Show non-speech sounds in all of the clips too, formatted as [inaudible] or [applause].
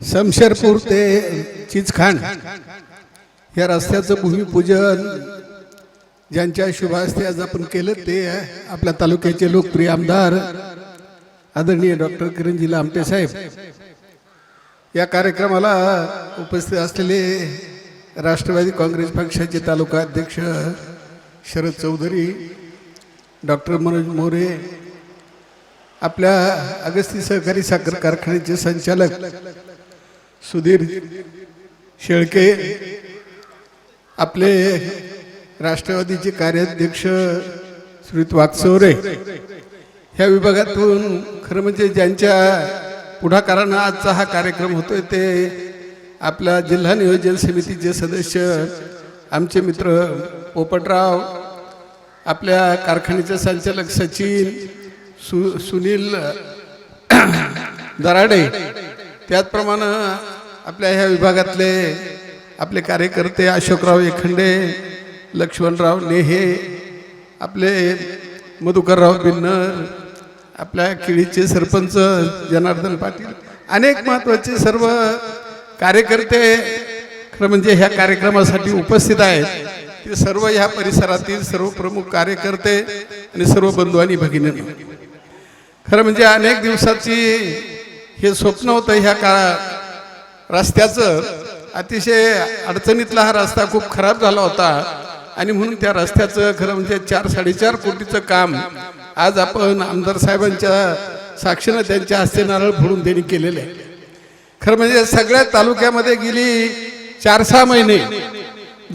शमशेरपूर ते चिचखांड या रस्त्याचं भूमिपूजन ज्यांच्या शुभास्ते आज आपण केलं ते आपल्या तालुक्याचे लोकप्रिय आमदार आदरणीय डॉक्टर किरणजी आमटे साहेब. या कार्यक्रमाला उपस्थित असलेले राष्ट्रवादी काँग्रेस पक्षाचे तालुका अध्यक्ष शरद चौधरी डॉक्टर मनोज मोरे आपल्या अगस्ती सहकारी साखर कारखान्याचे संचालक सुधीर शेळके आपले राष्ट्रवादीचे कार्याध्यक्ष श्रीत वाकसोरे ह्या विभागातून खरं म्हणजे ज्यांच्या पुढाकारानं आजचा हा कार्यक्रम होतोय ते आपल्या जिल्हा नियोजन समितीचे सदस्य आमचे मित्र पोपटराव आपल्या कारखान्याचे संचालक सचिन सु सुनील [coughs] दराडे त्याचप्रमाणे आपल्या ह्या विभागातले आपले कार्यकर्ते अशोकराव एखंडे लक्ष्मणराव नेहे आपले मधुकरराव बिन्नर आपल्या केळीचे सरपंच जनार्दन पाटील अनेक महत्त्वाचे सर्व कार्यकर्ते खरं म्हणजे ह्या कार्यक्रमासाठी उपस्थित आहेत. ते सर्व ह्या परिसरातील सर्व प्रमुख कार्यकर्ते आणि सर्व बंधू आणि भगिनी. खरं म्हणजे अनेक दिवसाची हे स्वप्न होतं ह्या काळात रस्त्याचं. अतिशय अडचणीतला हा रस्ता खूप खराब झाला होता. आणि म्हणून त्या रस्त्याचं खरं म्हणजे चार साडेचार कोटीचं काम आज आपण आमदार साहेबांच्या साक्षीनं त्यांच्या हस्ते नारळ फोडून त्यांनी केलेलं आहे. खरं म्हणजे सगळ्या तालुक्यामध्ये गेली चार सहा महिने.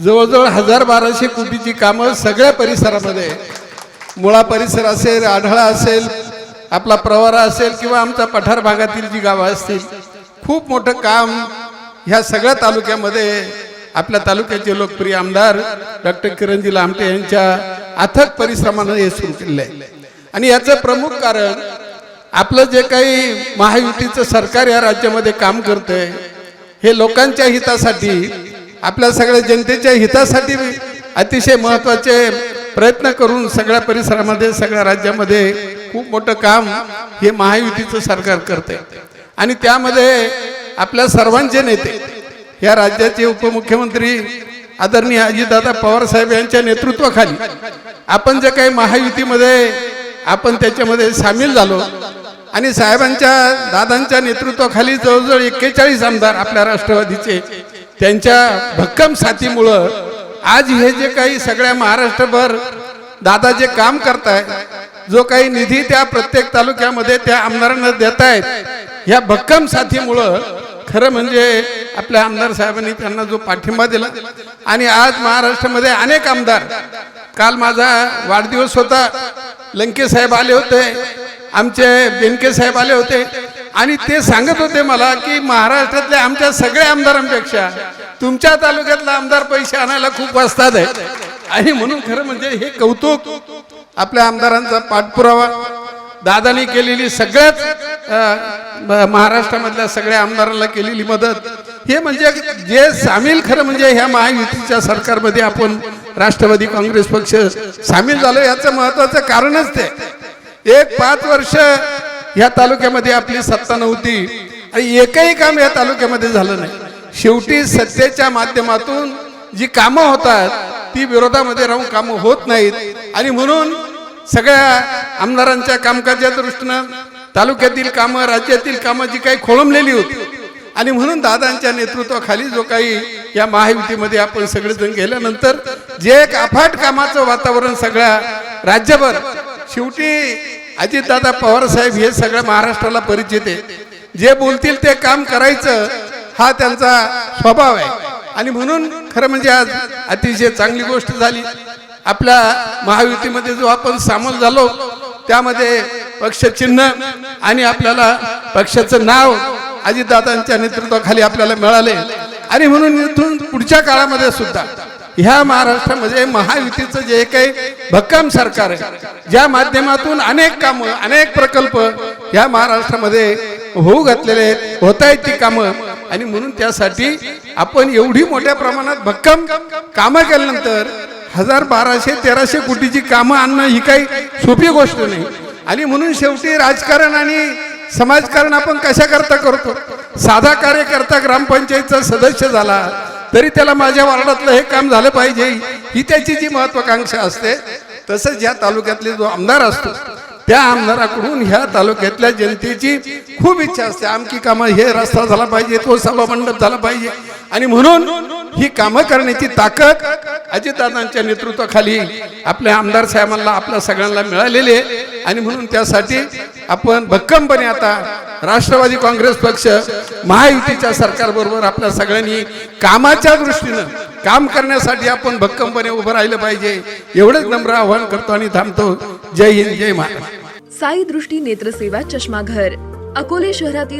जवळजवळ हजार बाराशे कोटीची कामं सगळ्या परिसरामध्ये. मुळा परिसर असेल आढळा असेल आपला प्रवारा असेल किंवा आमचा पठार भागातील जी गावं असतील खूप मोठं काम ह्या सगळ्या तालुक्यामध्ये आपल्या तालुक्याचे लोकप्रिय आमदार डॉक्टर किरणजी लामटे यांच्या अथक परिश्रमानं हे सुरू केलेलं आहे. आणि याचं प्रमुख कारण आपलं जे काही महायुतीचं सरकार या राज्यामध्ये काम करतंय हे लोकांच्या हितासाठी आपल्या सगळ्या जनतेच्या हितासाठी अतिशय महत्त्वाचे प्रयत्न करून सगळ्या परिसरामध्ये सगळ्या राज्यामध्ये खूप मोठं काम हे महायुतीचं सरकार करते आणि त्यामध्ये आपल्या सर्वांचे नेते या राज्याचे उपमुख्यमंत्री आदरणीय अजितदादा पवार साहेब यांच्या नेतृत्वाखाली आपण जे काही महायुतीमध्ये आपण त्याच्यामध्ये सामील झालो आणि साहेबांच्या दादांच्या नेतृत्वाखाली जवळजवळ एक्केचाळीस आमदार आपल्या राष्ट्रवादीचे त्यांच्या भक्कम साथीमुळं आज हे जे काही सगळ्या महाराष्ट्रभर दादा जे काम करताय जो काही निधी त्या प्रत्येक तालुक्यामध्ये त्या आमदारांना देत आहेत ह्या भक्कम साथीमुळं खरं म्हणजे आपल्या आमदार साहेबांनी त्यांना जो पाठिंबा दिला आणि आज महाराष्ट्रामध्ये अनेक आमदार काल माझा वाढदिवस होता लंके साहेब आले होते आमचे बेनके साहेब आले होते आणि ते सांगत होते मला की महाराष्ट्रातल्या आमच्या सगळ्या आमदारांपेक्षा तुमच्या तालुक्यातला आमदार पैसे आणायला खूप वाजतात आहे. आणि म्हणून खरं म्हणजे हे कौतुक आपल्या आमदारांचा पाठपुरावा दादानी केलेली सगळ्याच महाराष्ट्रामधल्या सगळ्या आमदारांना केलेली मदत. हे म्हणजे जे सामील खरं म्हणजे ह्या महायुतीच्या सरकारमध्ये आपण राष्ट्रवादी काँग्रेस पक्ष सामील झालो याचं महत्वाचं कारणच ते. एक पाच वर्ष या तालुक्यामध्ये आपली सत्ता नव्हती आणि एकही काम या तालुक्यामध्ये झालं नाही. शेवटी सत्तेच्या माध्यमातून जी कामं होतात ती विरोधामध्ये राहून कामं होत नाहीत. आणि म्हणून सगळ्या आमदारांच्या कामकाजाच्या दृष्टीनं तालुक्यातील कामं राज्यातील कामं जी काही खोळंबलेली होती. आणि म्हणून दादांच्या नेतृत्वाखाली जो काही या महायुतीमध्ये आपण सगळेजण गेल्यानंतर जे एक अफाट कामाचं वातावरण सगळ्या राज्यभर शेवटी अजितदादा पवार साहेब हे सगळ्या महाराष्ट्राला परिचित आहे. जे बोलतील ते काम करायचं हा त्यांचा स्वभाव आहे. आणि म्हणून खरं म्हणजे आज अतिशय चांगली गोष्ट झाली. आपल्या महायुतीमध्ये जो आपण सामील झालो त्यामध्ये पक्षचिन्ह आणि आपल्याला पक्षाचं नाव अजितदादांच्या नेतृत्वाखाली आपल्याला मिळाले. आणि म्हणून इथून पुढच्या काळामध्ये सुद्धा ह्या महाराष्ट्रामध्ये महायुतीचं जे काही भक्कम सरकार आहे. ज्या माध्यमातून अनेक कामं अनेक प्रकल्प ह्या महाराष्ट्रामध्ये होऊ घातलेले आहेत होत आहेत ती कामं. आणि म्हणून त्यासाठी आपण एवढी मोठ्या प्रमाणात भक्कम कामं केल्यानंतर हजार बाराशे तेराशे कोटीची कामं आणणं ही काही सोपी गोष्ट नाही. आणि म्हणून शेवटी राजकारण आणि समाजकारण आपण कशाकरता करतो? साधा कार्यकर्ता ग्रामपंचायतचा सदस्य झाला तरी त्याला माझ्या वार्डातलं हे काम झालं पाहिजे ही त्याची जी महत्वाकांक्षा असते तसंच या तालुक्यातले जो आमदार असतो त्या आमदाराकडून ह्या तालुक्यातल्या जनतेची खूप इच्छा असते आमची कामं हे रस्ता झाला पाहिजे तो सभामंडप झाला पाहिजे आणि म्हणून ही कामं करण्याची ताकद अजितदादांच्या नेतृत्वाखाली आपल्या आमदार साहेबांना आपल्या सगळ्यांना मिळालेली आहे. आणि म्हणून त्यासाठी आपण भक्कमपणे आता राष्ट्रवादी काँग्रेस पक्ष महायुतीच्या सरकारबरोबर आपल्या सगळ्यांनी कामाच्या दृष्टीनं काम करण्यासाठी आपण भक्कमपणे उभं राहिलं पाहिजे. एवढंच नम्र आव्हान करतो आणि थांबतो. जय हिंद जय महाराष्ट्र. साई दृष्टी नेत्रसेवा चष्माघर अकोले शहरातील